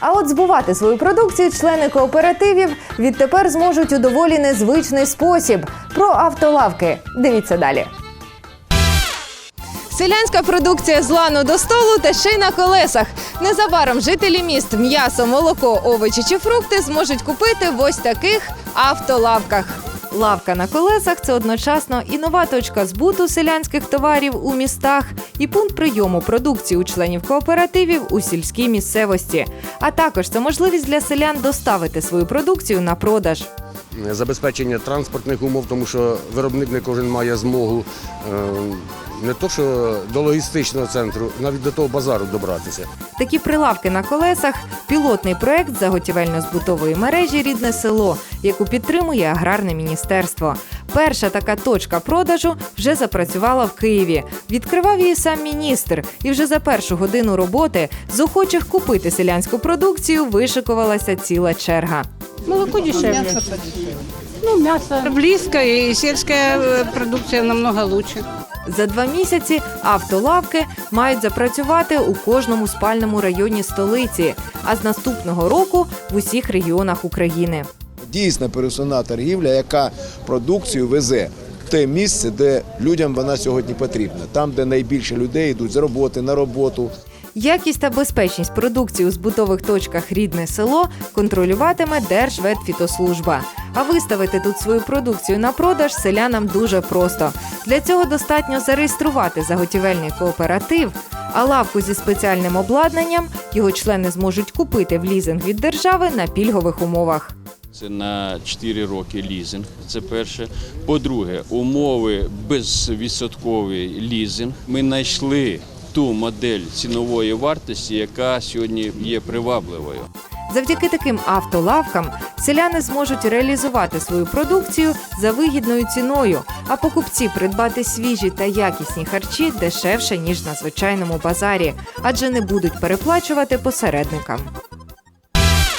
А от збувати свою продукцію члени кооперативів відтепер зможуть у доволі незвичний спосіб. Про автолавки. Дивіться далі. Селянська продукція з лану до столу та ще й на колесах. Незабаром жителі міст м'ясо, молоко, овочі чи фрукти зможуть купити в ось таких автолавках. Лавка на колесах це одночасно і нова точка збуту селянських товарів у містах, і пункт прийому продукції у членів кооперативів у сільській місцевості. А також це можливість для селян доставити свою продукцію на продаж. забезпечення транспортних умов, тому що виробник не кожен має змогу е, не то, що до логістичного центру, навіть до того базару добратися. Такі прилавки на колесах пілотний проект заготівельно-збутової мережі Рідне село, яку підтримує аграрне міністерство. Перша така точка продажу вже запрацювала в Києві. Відкривав її сам міністр, і вже за першу годину роботи з охочих купити селянську продукцію вишикувалася ціла черга. Молоко дешевле. Ну, мясо близко, и сельская э, продукция намного лучше. За два місяці автолавки мають запрацювати у кожному спальному районі столиці, а з наступного року в усіх регіонах України. Дійсна пересувна торгівля, яка продукцію везе те місце, де людям вона сьогодні потрібна. Там, де найбільше людей йдуть з роботи на роботу. Якість та безпечність продукції у збутових точках рідне село контролюватиме Держветфітослужба. А виставити тут свою продукцію на продаж селянам дуже просто. Для цього достатньо зареєструвати заготівельний кооператив, а лавку зі спеціальним обладнанням його члени зможуть купити в лізинг від держави на пільгових умовах. Це на 4 роки лізинг. Це перше. По-друге, умови безвідсотковий лізинг. Ми знайшли ту модель цінової вартості, яка сьогодні є привабливою. Завдяки таким автолавкам селяни зможуть реалізувати свою продукцію за вигідною ціною, а покупці придбати свіжі та якісні харчі дешевше ніж на звичайному базарі, адже не будуть переплачувати посередникам.